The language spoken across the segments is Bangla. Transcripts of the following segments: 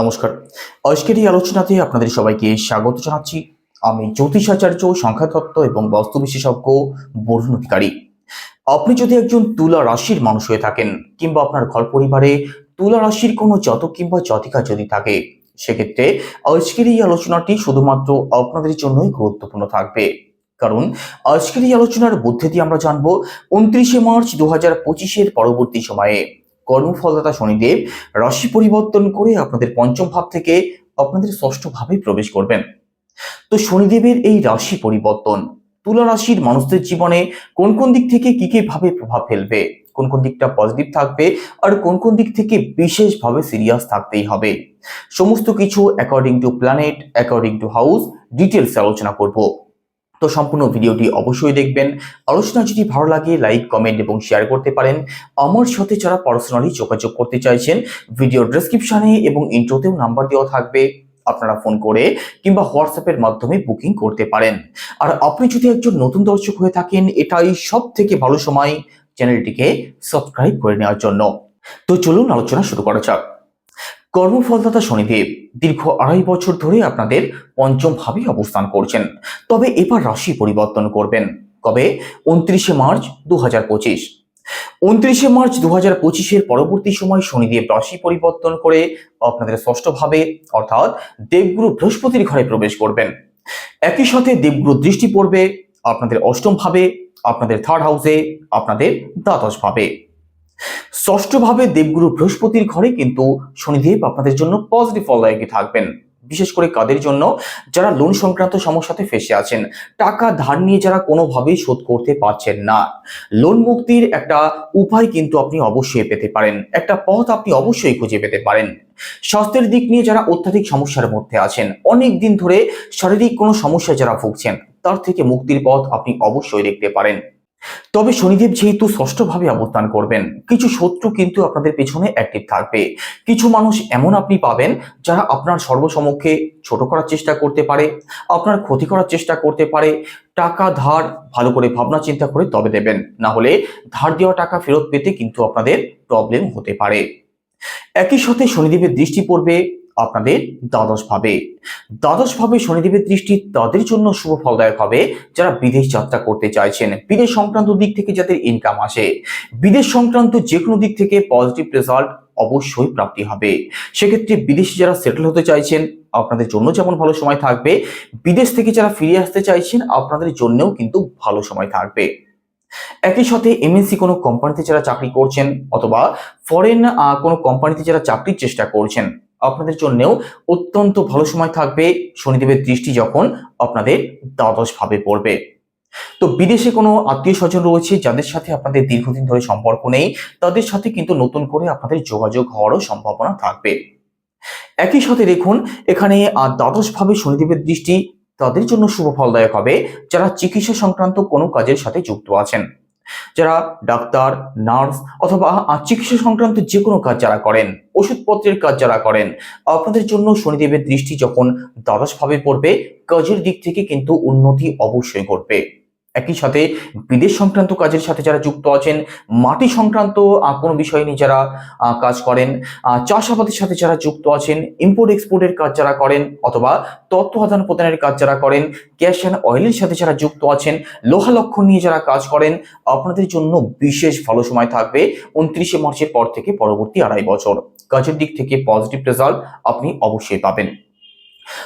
নমস্কার। আজকের এই আলোচনাতে আপনাদের সবাইকে স্বাগত জানাচ্ছি। আমি জ্যোতিষাচার্য সংখ্যাতত্ত্ব এবং বাস্তু বিশেষজ্ঞ বরুণ অধিকারী আপনি যদি একজন তুলা রাশির মানুষ হয়ে থাকেন কিংবা আপনার ঘর পরিবারে তুলা রাশির কোনো জাতক কিংবা জাতিকা যদি থাকে, সেক্ষেত্রে আজকের এই আলোচনাটি শুধুমাত্র আপনাদের জন্যই গুরুত্বপূর্ণ থাকবে। কারণ আজকের এই আলোচনার মধ্যে দিয়ে আমরা জানব, উনত্রিশে মার্চ দু হাজার পঁচিশের পরবর্তী সময়ে কর্মফলদাতা শনিদেব রাশি পরিবর্তন করে আপনাদের পঞ্চম ভাব থেকে আপনাদের ষষ্ঠ ভাবে প্রবেশ করবেন। তো শনিদেবের এই রাশি পরিবর্তন, তুলা রাশির মানুষদের জীবনে কোন কোন দিক থেকে কি কি ভাবে প্রভাব ফেলবে, কোন কোন দিকটা পজিটিভ থাকবে আর কোন কোন দিক থেকে বিশেষভাবে সিরিয়াস থাকতেই হবে। সমস্ত কিছু according to planet according to house details আলোচনা করব। তো সম্পূর্ণ ভিডিওটি অবশ্যই দেখবেন। আলোচনা যদি ভালো লাগে লাইক কমেন্ট এবং শেয়ার করতে পারেন। আমার সাথে যারা পার্সোনালি যোগাযোগ করতে চাইছেন ভিডিও ডেসক্রিপশনে এবং ইন্ট্রোতেও নাম্বার দেওয়া থাকবে, আপনারা ফোন করে কিংবা হোয়াটসঅ্যাপের মাধ্যমে বুকিং করতে পারেন। আর আপনি যদি একজন নতুন দর্শক হয়ে থাকেন, এটাই সব থেকে ভালো সময় চ্যানেলটিকে সাবস্ক্রাইব করে নেওয়ার জন্য। তো চলুন আলোচনা শুরু করা যাক। কর্মফলদাতা শনিদেব দীর্ঘ আড়াই বছর ধরে আপনাদের পঞ্চম ভাবে অবস্থান করছেন। তবে এবার রাশি পরিবর্তন করবেন। কবে? উনত্রিশে মার্চ দু হাজার পঁচিশ। উনত্রিশে মার্চ দু হাজার পঁচিশের পরবর্তী সময় শনিদেব রাশি পরিবর্তন করে আপনাদের ষষ্ঠভাবে অর্থাৎ দেবগুরু বৃহস্পতির ঘরে প্রবেশ করবেন। একই সাথে দেবগুরু দৃষ্টি পড়বে আপনাদের অষ্টম ভাবে, আপনাদের থার্ড হাউসে আপনাদের দ্বাদশ ভাবে ষষ্ঠ ভাবে দেবগুরু বৃহস্পতির ঘরে কিন্তু শনিদেব আপনাদের জন্য পজিটিভ ফলদায়কী থাকবেন। বিশেষ করে কাদের জন্য? যারা লোন সংক্রান্ত সমস্যাতে ফেসে আছেন, টাকা ধার নিয়ে যারা কোনোভাবেই শোধ করতে পারছেন না। লোন মুক্তির একটা উপায় কিন্তু আপনি অবশ্যই পেতে পারেন। একটা পথ আপনি অবশ্যই খুঁজে পেতে পারেন। স্বাস্থ্যের দিক নিয়ে যারা অত্যাধিক সমস্যার মধ্যে আছেন, অনেক দিন ধরে শারীরিক কোনো সমস্যা যারা ভুগছেন, তার থেকে মুক্তির পথ আপনি অবশ্যই দেখতে পারেন। তবে শনিদেব যেহেতু ষষ্ঠভাবে অবস্থান করবেন, কিছু শত্রু কিন্তু আপনাদের পেছনে অ্যাক্টিভ থাকবে। কিছু মানুষ এমন আপনি পাবেন, যারা আপনার সর্বসমক্ষে ছোট করার চেষ্টা করতে পারে, আপনার ক্ষতি করার চেষ্টা করতে পারে, টাকা, ধার, ভালো করে ভাবনা চিন্তা করে তবে দেবেন। না হলে ধার দেওয়া টাকা ফেরত পেতে কিন্তু আপনাদের প্রবলেম হতে পারে। একই সাথে শনিদেবের দৃষ্টি পড়বে আপনাদের দ্বাদশ ভাবে। দ্বাদশ ভাবে শনিদেবের দৃষ্টি তাদের জন্য শুভ ফলদায়ক হবে, যারা বিদেশ যাত্রা করতে চাইছেন। বিদেশ সংক্রান্ত দিক থেকে যাদের ইনকাম আসে বিদেশ সংক্রান্ত যে কোনো দিক থেকে পজিটিভ রেজাল্ট অবশ্যই প্রাপ্তি হবে। সেক্ষেত্রে বিদেশে যারা সেটেল হতে চাইছেন, আপনাদের জন্য যেমন ভালো সময় থাকবে, বিদেশ থেকে যারা ফিরে আসতে চাইছেন, আপনাদের জন্যও কিন্তু ভালো সময় থাকবে। একই সাথে এমএনসি কোনো কোম্পানিতে যারা চাকরি করছেন, অথবা ফরেন কোনো কোম্পানিতে যারা চাকরির চেষ্টা করছেন আপনাদের জন্যও অত্যন্ত ভালো সময় থাকবে শনিদেবের দৃষ্টি যখন আপনাদের দ্বাদশ ভাবে পড়বে। তো বিদেশে কোনো আত্মীয় স্বজন রয়েছে যাদের সাথে আপনাদের দীর্ঘদিন ধরে সম্পর্ক নেই তাদের সাথে কিন্তু নতুন করে আপনাদের যোগাযোগ হওয়ারও সম্ভাবনা থাকবে। একই সাথে দেখুন এখানে আহ, দ্বাদশ ভাবে শনিদেবের দৃষ্টি তাদের জন্য শুভ ফলদায়ক হবে যারা চিকিৎসা সংক্রান্ত কোনো কাজের সাথে যুক্ত আছেন। যারা ডাক্তার, নার্স অথবা চিকিৎসা সংক্রান্ত যে কোনো কাজ যারা করেন, ওষুধপত্রের কাজ যারা করেন, আপনাদের জন্য শনিদেবের দৃষ্টি যখন দ্বাদশভাবে পড়বে, কাজের দিক থেকে কিন্তু উন্নতি অবশ্যই ঘটবে। একই সাথে বিদেশ সংক্রান্ত কাজের সাথে যারা যুক্ত আছেন, মাটি সংক্রান্ত কোনো বিষয় নিয়ে যারা কাজ করেন চাষাবাদের সাথে যারা যুক্ত আছেন ইম্পোর্ট এক্সপোর্টের কাজ যারা করেন অথবা তথ্য আদান প্রদানের কাজ যারা করেন গ্যাস অ্যান্ড অয়েলের সাথে যারা যুক্ত আছেন, লোহা লক্ষণ নিয়ে যারা কাজ করেন, আপনাদের জন্য বিশেষ ভালো সময় থাকবে উনত্রিশে মার্চের পর থেকে পরবর্তী আড়াই বছর। কাজের দিক থেকে পজিটিভ রেজাল্ট আপনি অবশ্যই পাবেন।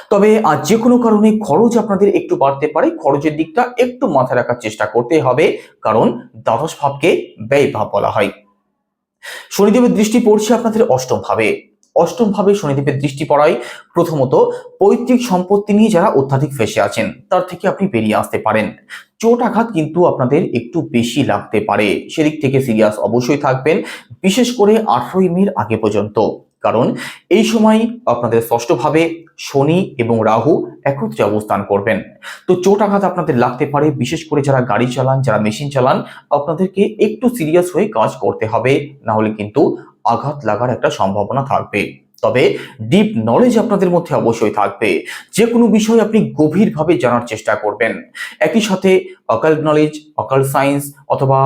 তবে আজ যে কোনো কারণে খরচ আপনাদের একটু বাড়তে পারে, খরচের দিকটা একটু মাথায় রাখার চেষ্টা করতে হবে, কারণ দ্বাদশ ভাবকে ব্যয় ভাব বলা হয়। শনিদেবের দৃষ্টি পড়ছে আপনাদের অষ্টম ভাবে। অষ্টম ভাবে শনিদেবের দৃষ্টি পড়ায় প্রথমত পৈতৃক সম্পত্তি নিয়ে যারা অত্যাধিক ফেসে আছেন, তার থেকে আপনি বেরিয়ে আসতে পারেন। চোট আঘাত কিন্তু আপনাদের একটু বেশি লাগতে পারে। সেদিক থেকে সিরিয়াস অবশ্যই থাকবেন, বিশেষ করে আঠারোই মের আগে পর্যন্ত। কারণ এই সময় আপনাদের ষষ্ঠভাবে শনি এবং রাহু একত্রে অবস্থান করবেন। তো চোট আঘাত আপনাদের লাগতে পারে, বিশেষ করে যারা গাড়ি চালান, যারা মেশিন চালান, আপনাদেরকে একটু সিরিয়াস হয়ে কাজ করতে হবে না হলে কিন্তু আঘাত লাগার একটা সম্ভাবনা থাকবে। তবে ডিপ নলেজ আপনাদের মধ্যে অবশ্যই থাকবে। যে কোনো বিষয় আপনি গভীরভাবে জানার চেষ্টা করবেন। একই সাথে অকাল নলেজ অকাল সায়েন্স অথবা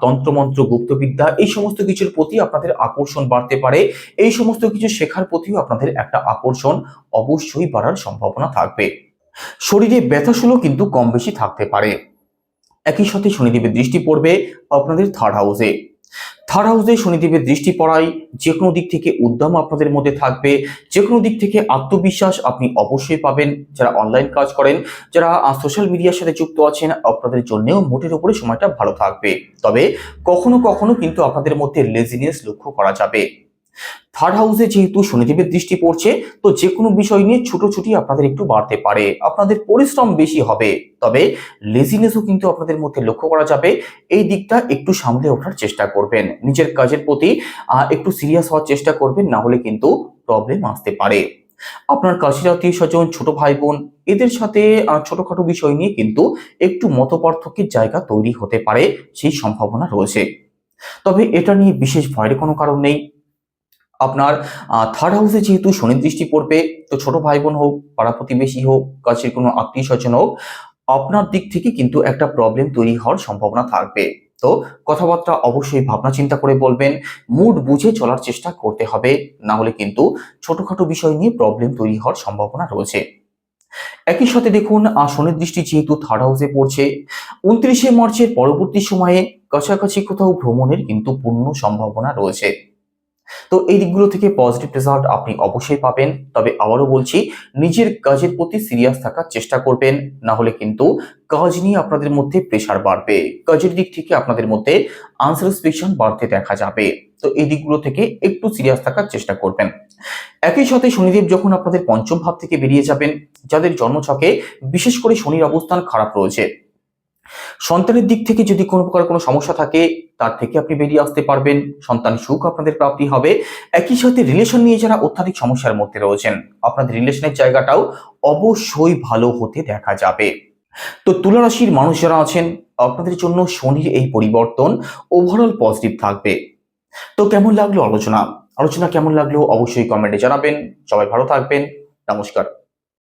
তন্ত্রমন্ত্র, গুপ্তবিদ্যা এই সমস্ত কিছুর প্রতি আপনাদের আকর্ষণ বাড়তে পারে। এই সমস্ত কিছু শেখার প্রতিও আপনাদের একটা আকর্ষণ অবশ্যই বাড়ার সম্ভাবনা থাকবে। শরীরে ব্যথাশুলো কিন্তু কম বেশি থাকতে পারে। একই সাথে শনিদেবের দৃষ্টি পড়বে আপনাদের থার্ড হাউসে থার্ড হাউসে শনিদেবের দৃষ্টি পড়ায় যে কোনো দিক থেকে উদ্যম আপনাদের মধ্যে থাকবে যে কোনো দিক থেকে আত্মবিশ্বাস আপনি অবশ্যই পাবেন। যারা অনলাইন কাজ করেন, যারা সোশ্যাল মিডিয়ার সাথে যুক্ত আছেন, আপনাদের জন্যেও মোটের উপরে সময়টা ভালো থাকবে। তবে কখনো কখনো কিন্তু আপনাদের মধ্যে লেজিনেস লক্ষ্য করা যাবে। থার্ড হাউসে যেহেতু শনিদেবের দৃষ্টি পড়ছে, তো যে কোনো বিষয় নিয়ে ছুটোছুটি আপনাদের একটু বাড়তে পারে। আপনাদের পরিশ্রম বেশি হবে। তবে লেজিনেসও কিন্তু আপনাদের মধ্যে লক্ষ্য করা যাবে। এই দিকটা একটু সামলে ওঠার চেষ্টা করবেন। নিজের কাজের প্রতি একটু সিরিয়াস হওয়ার চেষ্টা করবেন, না হলে কিন্তু প্রবলেম আসতে পারে। আপনার কাছের আত্মীয় স্বজন, ছোট ভাই বোন এদের সাথে ছোটখাটো বিষয় নিয়ে কিন্তু একটু মতপার্থক্যের জায়গা তৈরি হতে পারে, সেই সম্ভাবনা রয়েছে। তবে এটা নিয়ে বিশেষ ভয়ের কোনো কারণ নেই। আপনার থার্ড হাউসে যেহেতু শনি দৃষ্টি পড়বে, তো ছোট ভাই বোন হোক, পাড়া প্রতিবেশী হোক, কাছের কোনো আত্মীয় স্বজন হোক, আপনার দিক থেকে কিন্তু একটা প্রবলেম তৈরি হওয়ার সম্ভাবনা থাকবে। তো কথাবার্তা অবশ্যই ভাবনা চিন্তা করে বলবেন মুড বুঝে চলার চেষ্টা করতে হবে, না হলে কিন্তু ছোটখাটো বিষয় নিয়ে প্রবলেম তৈরি হওয়ার সম্ভাবনা রয়েছে। একই সাথে দেখুন শনির দৃষ্টি যেহেতু থার্ড হাউসে পড়ছে, উনত্রিশে মার্চের পরবর্তী সময়ে কাছাকাছি কোথাও ভ্রমণের কিন্তু পূর্ণ সম্ভাবনা রয়েছে। তো এই দিকগুলো থেকে পজিটিভ রেজাল্ট আপনি অবশ্যই পাবেন। তবে আবারও বলছি, নিজের কাজের প্রতি সিরিয়াস থাকার চেষ্টা করবেন, না হলে কিন্তু কাজ নিয়ে আপনাদের মধ্যে প্রেশার বাড়বে। কাজের দিক থেকে আপনাদের মধ্যে আনসাটিসফ্যাকশন বাড়তে দেখা যাবে। তো এই দিকগুলো থেকে একটু সিরিয়াস থাকার চেষ্টা করবেন। একই সাথে শনিদেব যখন আপনাদের পঞ্চম ভাব থেকে বেরিয়ে যাবেন, যাদের জন্মছকে বিশেষ করে শনির অবস্থান খারাপ রয়েছে সন্তানের দিক থেকে যদি কোনো প্রকার কোনো সমস্যা থাকে, তার থেকে আপনি বেরিয়ে আসতে পারবেন। সন্তান সুখ আপনাদের প্রাপ্তি হবে। একই সাথে রিলেশন নিয়ে যারা অত্যাধিক সমস্যার মধ্যে রয়েছেন, আপনাদের রিলেশনের জায়গাটাও অবশ্যই ভালো হতে দেখা যাবে। তো তুলা রাশির মানুষ যারা আছেন, আপনাদের জন্য শনির এই পরিবর্তন ওভারঅল পজিটিভ থাকবে। তো কেমন লাগল আলোচনা? আলোচনা কেমন লাগল অবশ্যই কমেন্টে জানাবেন। সবাই ভালো থাকবেন। নমস্কার।